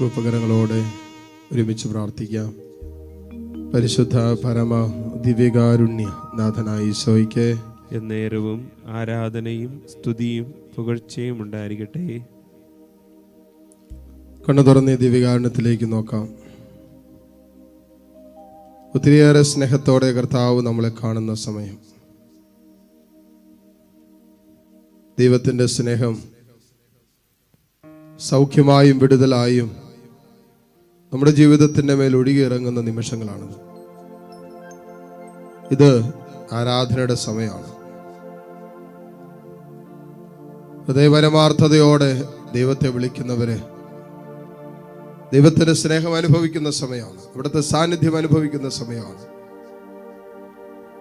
രൂപകരങ്ങളോടെ ഒരുമിച്ച് പ്രാർത്ഥിക്കാം. പരിശുദ്ധ പരമ ദിവ്യകാരുണ്യ നാഥനായ ഈശോയ്ക്ക് എന്നേരവും ആരാധനയും സ്തുതിയും പുകഴ്ചയും ഉണ്ടായിരിക്കട്ടെ. കണ്ണു തുറന്ന് ദിവ്യകാരുണ്യത്തിലേക്ക് നോക്കാം. ഒത്തിരിയേറെ സ്നേഹത്തോടെ കർത്താവ് നമ്മളെ കാണുന്ന സമയം. ദൈവത്തിന്റെ സ്നേഹം സൗഖ്യമായും വിടുതലായും നമ്മുടെ ജീവിതത്തിന്റെ മേൽ ഒഴുകിയിറങ്ങുന്ന നിമിഷങ്ങളാണ്. ഇത് ആരാധനയുടെ സമയമാണ്. ഹൃദയപരമാർത്ഥതയോടെ ദൈവത്തെ വിളിക്കുന്നവരെ ദൈവത്തിന്റെ സ്നേഹം അനുഭവിക്കുന്ന സമയമാണ്. അവിടുത്തെ സാന്നിധ്യം അനുഭവിക്കുന്ന സമയമാണ്.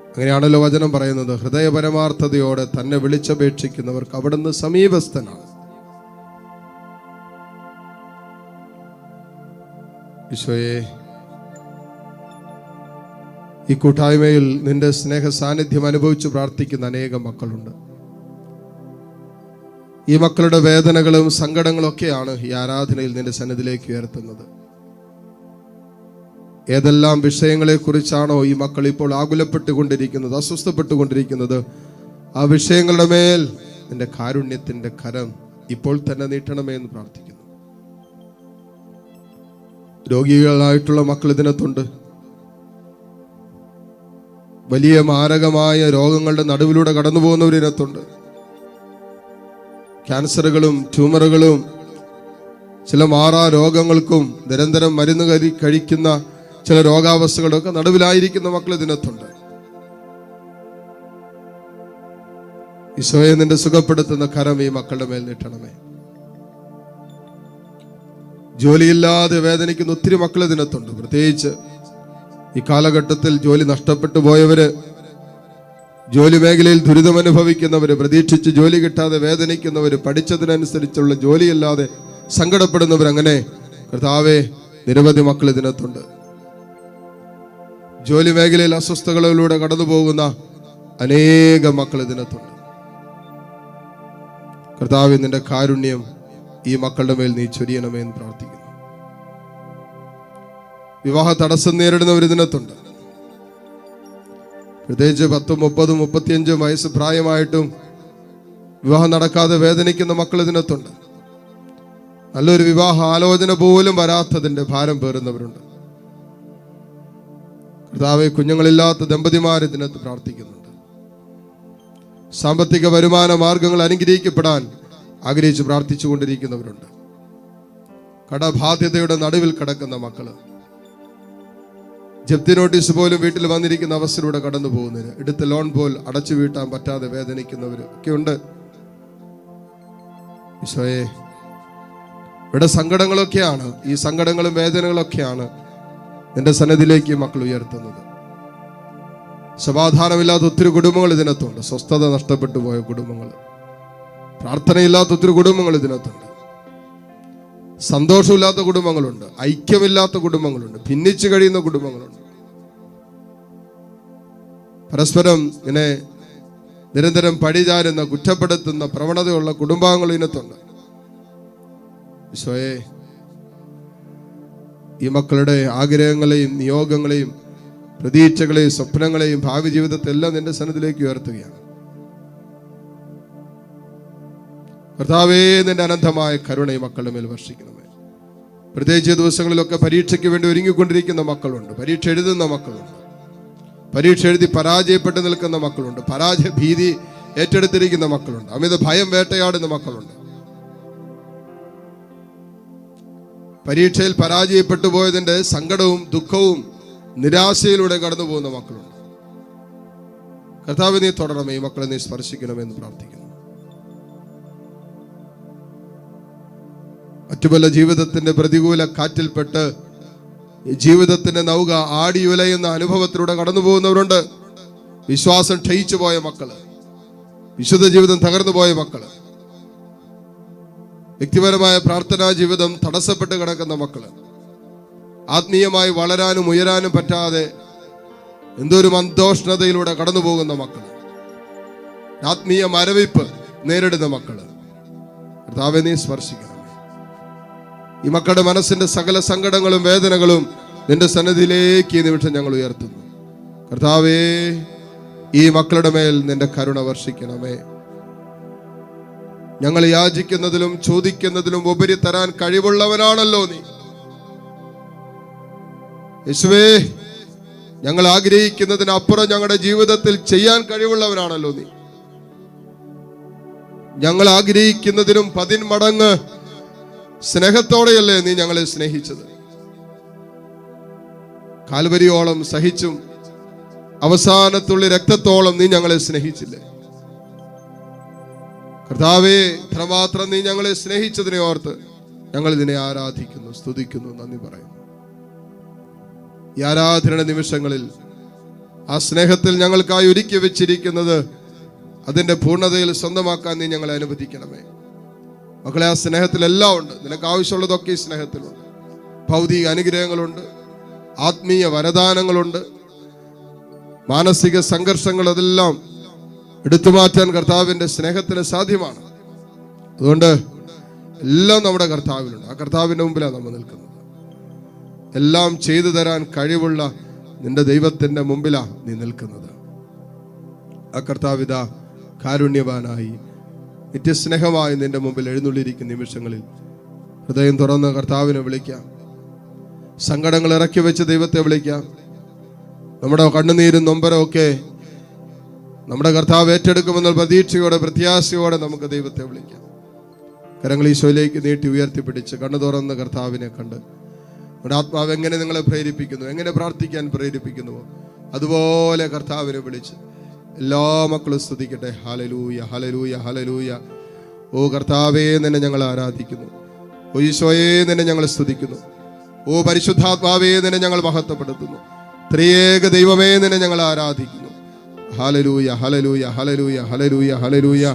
അങ്ങനെയാണല്ലോ വചനം പറയുന്നത്. ഹൃദയപരമാർത്ഥതയോടെ തന്നെ വിളിച്ചപേക്ഷിക്കുന്നവർക്ക് അവിടുന്ന് സമീപസ്ഥനാണ്. ഈശോയെ ഈ കൂട്ടായ്മയിൽ നിന്റെ സ്നേഹ സാന്നിധ്യം അനുഭവിച്ച് പ്രാർത്ഥിക്കുന്ന അനേകം മക്കളുണ്ട്. ഈ മക്കളുടെ വേദനകളും സങ്കടങ്ങളും ഒക്കെയാണ് ഈ ആരാധനയിൽ നിന്റെ സന്നിധിയിലേക്ക് ഉയർത്തുന്നത്. ഏതെല്ലാം വിഷയങ്ങളെ കുറിച്ചാണോ ഈ മക്കൾ ഇപ്പോൾ ആകുലപ്പെട്ടുകൊണ്ടിരിക്കുന്നത് അസ്വസ്ഥപ്പെട്ടുകൊണ്ടിരിക്കുന്നത് ആ വിഷയങ്ങളുടെ മേൽ നിന്റെ കാരുണ്യത്തിന്റെ കരം ഇപ്പോൾ തന്നെ നീട്ടണമേ എന്ന് പ്രാർത്ഥിക്കുന്നു. രോഗികളായിട്ടുള്ള മക്കൾ ഇതിനകത്തുണ്ട്. വലിയ മാരകമായ രോഗങ്ങളുടെ നടുവിലൂടെ കടന്നു പോകുന്നവർ ഇതിനകത്തുണ്ട്. ക്യാൻസറുകളും ട്യൂമറുകളും ചില മാറാ രോഗങ്ങൾക്കും നിരന്തരം മരുന്ന് കരി കഴിക്കുന്ന ചില രോഗാവസ്ഥകളൊക്കെ നടുവിലായിരിക്കുന്ന മക്കൾ ഇതിനകത്തുണ്ട്. ഈശോയെ നിന്റെ സുഖപ്പെടുത്തുന്ന കരം ഈ മക്കളുടെ മേൽ നീട്ടണമേ. ജോലിയില്ലാതെ വേദനിക്കുന്ന ഒത്തിരി മക്കൾ ഇതിനകത്തുണ്ട്. പ്രത്യേകിച്ച് ഈ കാലഘട്ടത്തിൽ ജോലി നഷ്ടപ്പെട്ടു പോയവര് ജോലി മേഖലയിൽ ദുരിതം അനുഭവിക്കുന്നവര് പ്രതീക്ഷിച്ച് ജോലി കിട്ടാതെ വേദനിക്കുന്നവര് പഠിച്ചതിനനുസരിച്ചുള്ള ജോലിയില്ലാതെ സങ്കടപ്പെടുന്നവർ അങ്ങനെ കർത്താവെ നിരവധി മക്കൾ ഇതിനകത്തുണ്ട്. ജോലി മേഖലയിൽ അസ്വസ്ഥതകളിലൂടെ കടന്നു പോകുന്ന അനേകം മക്കൾ ഇതിനകത്തുണ്ട്. കർത്താവ് നിന്റെ കാരുണ്യം ഈ മക്കളുടെ മേൽ നീ ചൊരിയണമേ എന്ന് പ്രാർത്ഥിക്കുന്നു. വിവാഹ തടസ്സം ഒരു ദിനത്തുണ്ട്. പ്രത്യേകിച്ച് പത്തും മുപ്പതും മുപ്പത്തിയഞ്ചും വയസ്സ് പ്രായമായിട്ടും വിവാഹം നടക്കാതെ വേദനിക്കുന്ന മക്കൾ ഇതിനകത്തുണ്ട്. നല്ലൊരു വിവാഹ ആലോചന പോലും വരാത്തതിന്റെ ഭാരം പേറുന്നവരുണ്ട്. കർത്താവെ കുഞ്ഞുങ്ങളില്ലാത്ത ദമ്പതിമാർ ഇതിനകത്ത് പ്രാർത്ഥിക്കുന്നുണ്ട്. സാമ്പത്തിക വരുമാന മാർഗങ്ങൾ അനുഗ്രഹിക്കപ്പെടാൻ ആഗ്രഹിച്ച് പ്രാർത്ഥിച്ചു കൊണ്ടിരിക്കുന്നവരുണ്ട് കടബാധ്യതയുടെ നടുവിൽ കിടക്കുന്ന മക്കൾ ജപ്തി നോട്ടീസ് പോലും വീട്ടിൽ വന്നിരിക്കുന്ന അവസ്ഥയിലൂടെ കടന്നു പോകുന്നതിന് എടുത്ത ലോൺ പോൽ അടച്ചു വീട്ടാൻ പറ്റാതെ വേദനിക്കുന്നവർ ഒക്കെ ഉണ്ട് ഇവിടെ സങ്കടങ്ങളൊക്കെയാണ് ഈ സങ്കടങ്ങളും വേദനകളൊക്കെയാണ് എന്റെ സന്നദ്ധിയിലേക്ക് മക്കൾ ഉയർത്തുന്നത്. സമാധാനമില്ലാത്ത ഒത്തിരി കുടുംബങ്ങൾ ഇതിനകത്തുണ്ട്. സ്വസ്ഥത നഷ്ടപ്പെട്ടു പോയ കുടുംബങ്ങൾ. പ്രാർത്ഥനയില്ലാത്ത ഒത്തിരി കുടുംബങ്ങൾ ഇതിനകത്തുണ്ട്. സന്തോഷമില്ലാത്ത കുടുംബങ്ങളുണ്ട് ഐക്യമില്ലാത്ത കുടുംബങ്ങളുണ്ട് ഭിന്നിച്ചു കഴിയുന്ന കുടുംബങ്ങളുണ്ട്. പരസ്പരം ഇങ്ങനെ നിരന്തരം പഴിചാരുന്ന കുറ്റപ്പെടുത്തുന്ന പ്രവണതയുള്ള കുടുംബാംഗങ്ങൾ ഇതിനകത്തുണ്ട്. വിശ്വയെ ഈ മക്കളുടെ ആഗ്രഹങ്ങളെയും നിയോഗങ്ങളെയും പ്രതീക്ഷകളെയും സ്വപ്നങ്ങളെയും ഭാവി ജീവിതത്തെല്ലാം നിന്റെ സന്നദ്ധിലേക്ക് ഉയർത്തുകയാണ്. കർത്താവേ നിന്റെ അനന്തമായ കരുണ മക്കളുടെ മേൽ വർഷിക്കണമേ. പ്രത്യേകിച്ച് ദിവസങ്ങളിലൊക്കെ പരീക്ഷയ്ക്ക് വേണ്ടി ഒരുങ്ങിക്കൊണ്ടിരിക്കുന്ന മക്കളുണ്ട്. പരീക്ഷ എഴുതുന്ന മക്കളുണ്ട്. പരീക്ഷ എഴുതി പരാജയപ്പെട്ട് നിൽക്കുന്ന മക്കളുണ്ട്. പരാജയ ഭീതി ഏറ്റെടുത്തിരിക്കുന്ന മക്കളുണ്ട്. അമിത ഭയം വേട്ടയാടുന്ന മക്കളുണ്ട്. പരീക്ഷയിൽ പരാജയപ്പെട്ടു പോയതിന്റെ സങ്കടവും ദുഃഖവും നിരാശയിലൂടെ കടന്നു പോകുന്ന മക്കളുണ്ട്. കർത്താവ് നീ തുടരണമേ. ഈ മക്കളെ നീ സ്പർശിക്കണമെന്ന് പ്രാർത്ഥിക്കുന്നു. മറ്റു പല ജീവിതത്തിന്റെ പ്രതികൂല കാറ്റിൽപ്പെട്ട് ജീവിതത്തിന്റെ നൗക ആടിയുലയുന്ന അനുഭവത്തിലൂടെ കടന്നു പോകുന്നവരുണ്ട്. വിശ്വാസം ക്ഷയിച്ചു പോയ മക്കൾ വിശുദ്ധ ജീവിതം തകർന്നു പോയ മക്കൾ വ്യക്തിപരമായ പ്രാർത്ഥനാ ജീവിതം തടസ്സപ്പെട്ട് കിടക്കുന്ന മക്കൾ ആത്മീയമായി വളരാനും ഉയരാനും പറ്റാതെ എന്തൊരു മന്ദോഷ്ണതയിലൂടെ കടന്നു പോകുന്ന മക്കൾ ആത്മീയ മരവിപ്പ് നേരിടുന്ന മക്കൾ. കർത്താവിനെ നീ സ്പർശിക്കണമേ ഈ മക്കളുടെ മനസ്സിന്റെ സകല സങ്കടങ്ങളും വേദനകളും നിന്റെ സന്നദ്ധിയിലേക്ക് ഈ നിമിഷം ഞങ്ങൾ ഉയർത്തുന്നു. കർത്താവേ ഈ മക്കളുടെ മേൽ നിന്റെ കരുണ വർഷിക്കണമേ. ഞങ്ങൾ യാചിക്കുന്നതിലും ചോദിക്കുന്നതിലും ഉപരി തരാൻ കഴിവുള്ളവനാണല്ലോ നീ. യേശുവേ ഞങ്ങൾ ആഗ്രഹിക്കുന്നതിനപ്പുറം ഞങ്ങളുടെ ജീവിതത്തിൽ ചെയ്യാൻ കഴിവുള്ളവനാണല്ലോ നീ. ഞങ്ങൾ ആഗ്രഹിക്കുന്നതിനും പതിന്മടങ്ങ് സ്നേഹത്തോടെയല്ലേ നീ ഞങ്ങളെ സ്നേഹിച്ചത്? കാൽവരിയോളം സഹിച്ചും അവസാനത്തുള്ളി രക്തത്തോളം നീ ഞങ്ങളെ സ്നേഹിച്ചില്ലേ? കർത്താവേ ഇത്രമാത്രം നീ ഞങ്ങളെ സ്നേഹിച്ചതിനെ ഓർത്ത് ഞങ്ങൾ ഇതിനെ ആരാധിക്കുന്നു സ്തുതിക്കുന്നു നന്ദി പറയുന്നു. ഈ ആരാധന നിമിഷങ്ങളിൽ ആ സ്നേഹത്തിൽ ഞങ്ങൾക്കായി ഒരുക്കി വെച്ചിരിക്കുന്നത് അതിന്റെ പൂർണതയിൽ സ്വന്തമാക്കാൻ നീ ഞങ്ങളെ അനുവദിക്കണമേ. മക്കളെ ആ സ്നേഹത്തിലെല്ലാം ഉണ്ട്. നിനക്ക് ആവശ്യമുള്ളതൊക്കെ ഈ സ്നേഹത്തിലുണ്ട്. ഭൗതിക അനുഗ്രഹങ്ങളുണ്ട്. ആത്മീയ വരദാനങ്ങളുണ്ട്. മാനസിക സംഘർഷങ്ങൾ അതെല്ലാം എടുത്തു മാറ്റാൻ കർത്താവിന്റെ സ്നേഹത്തിന് സാധ്യമാണ്. അതുകൊണ്ട് എല്ലാം നമ്മുടെ കർത്താവിലുണ്ട്. ആ കർത്താവിന്റെ മുമ്പിലാണ് നമ്മൾ നിൽക്കുന്നത്. എല്ലാം ചെയ്തു തരാൻ കഴിവുള്ള നിന്റെ ദൈവത്തിന്റെ മുമ്പിലാണ് നീ നിൽക്കുന്നത്. ആ കർത്താവിത കാരുണ്യവാനായി നിത്യസ്നേഹമായി നിന്റെ മുമ്പിൽ എഴുന്നള്ളിയിരിക്കുന്ന നിമിഷങ്ങളിൽ ഹൃദയം തുറന്ന് കർത്താവിനെ വിളിക്കാം. സങ്കടങ്ങൾ ഇറക്കി വെച്ച് ദൈവത്തെ വിളിക്കാം. നമ്മുടെ കണ്ണുനീരും നൊമ്പരം ഒക്കെ നമ്മുടെ കർത്താവ് ഏറ്റെടുക്കുമെന്ന പ്രതീക്ഷയോടെ പ്രത്യാശയോടെ നമുക്ക് ദൈവത്തെ വിളിക്കാം. കരങ്ങൾ ഈശോയിലേക്ക് നീട്ടി ഉയർത്തിപ്പിടിച്ച് കണ്ണു തുറന്ന് കർത്താവിനെ കണ്ട് നമ്മുടെ ആത്മാവ് എങ്ങനെ നിങ്ങളെ പ്രേരിപ്പിക്കുന്നു എങ്ങനെ പ്രാർത്ഥിക്കാൻ പ്രേരിപ്പിക്കുന്നുവോ അതുപോലെ കർത്താവിനെ വിളിച്ച് എല്ലാ മക്കളും സ്തുതിക്കട്ടെ. ഹലലൂയ ഹലലൂയ ഹലലൂയ ഓ കർത്താവേ നിന്നെ ഞങ്ങൾ ആരാധിക്കുന്നു. ഓ ഈശോയെ നിന്നെ ഞങ്ങൾ സ്തുതിക്കുന്നു. ഓ പരിശുദ്ധാത്മാവേ നിന്നെ ഞങ്ങൾ മഹത്വപ്പെടുത്തുന്നു. ത്രിയേക ദൈവമേ നിന്നെ ഞങ്ങൾ ആരാധിക്കുന്നു. ഹലലൂയ ഹലലൂയ ഹലലൂയ ഹലലൂയ ഹലലൂയ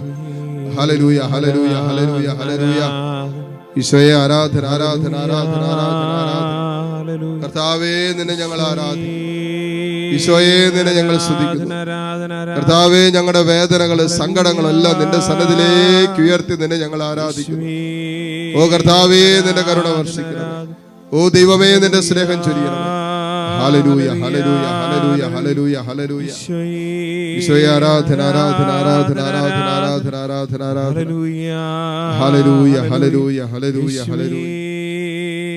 ഹലലൂയ ഹലലൂയ ഹലലൂയ ഹലലൂയ ഈശോയെ ആരാധന ആരാധന ആരാധന ആരാധന ആരാധന. കർത്താവേ നിന്നെ ഞങ്ങൾ ആരാധിക്കുന്നു. ഈശോയെ നിന്നെ ഞങ്ങൾ സ്തുതിക്കുന്നു. കർത്താവെ ഞങ്ങളുടെ വേദനകൾ സങ്കടങ്ങളെല്ലാം നിന്റെ സന്നദ്ധിയിലേക്ക് ഉയർത്തി നിന്നെ ഞങ്ങൾ ആരാധിക്കുന്നു ഓ കർത്താവേ നിന്റെ കരുണ വർഷിക്കണം ഓ ദൈവമേ നിന്റെ സ്നേഹം ചൊരിയണം ഹലരൂയ ഹലരൂയ ഹലരൂയ ഹലരൂയ ഹലരൂയ ഈശോയെ ആരാധന ആരാധന ആരാധന ആരാധന ആരാധന ആരാധന ആരാധന ഹലരൂയ ഹലരൂയ ഹലരൂയ ഹലലൂയ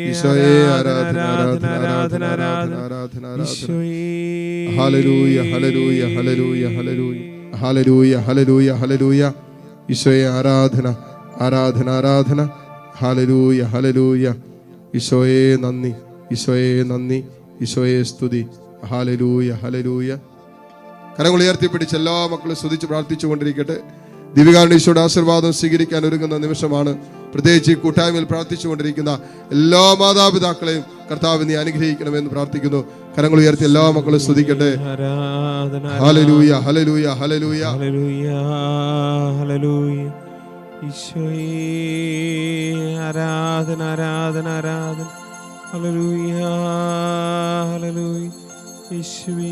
ഈശോയെ ആരാധന ആരാധന ആരാധന ആരാധന ആരാധന ആരാധന ഹലരൂയ ഹലരൂയ ഹലലൂയ ഹലലൂയ ഹലലൂയ ഹലലൂയ ഹലലൂയ ഈശോയെ ആരാധന ആരാധന ആരാധന. ഹലരൂയ ഹലരൂയ ഈശോയെ നന്ദി. ഈശോയെ നന്ദി. ഈശോയെ സ്തുതി. ഹലരൂയ ഹലരൂയ കരങ്ങൾ ഉയർത്തിപ്പിടിച്ച് എല്ലാ മക്കളും സ്തുതിച്ച് പ്രാർത്ഥിച്ചുകൊണ്ടിരിക്കട്ടെ. ഈശോയുടെ ആശീർവാദം സ്വീകരിക്കാൻ ഒരുങ്ങുന്ന നിമിഷമാണ് പ്രത്യേകിച്ച് ഈ കൂട്ടായ്മയിൽ പ്രാർത്ഥിച്ചുകൊണ്ടിരിക്കുന്ന എല്ലാ മാതാപിതാക്കളെയും കർത്താവ് നീ അനുഗ്രഹിക്കണമെന്ന് പ്രാർത്ഥിക്കുന്നു. കരങ്ങൾ ഉയർത്തി എല്ലാ മക്കളും സ്തുതിക്കട്ടെ. ഹലലൂയ ഹലലൂയ ഹലലൂയ ഹലലൂയ ആരാധന ആരാധന ആരാധന. ഹലലൂയ ഹലലൂയ യേശുവേ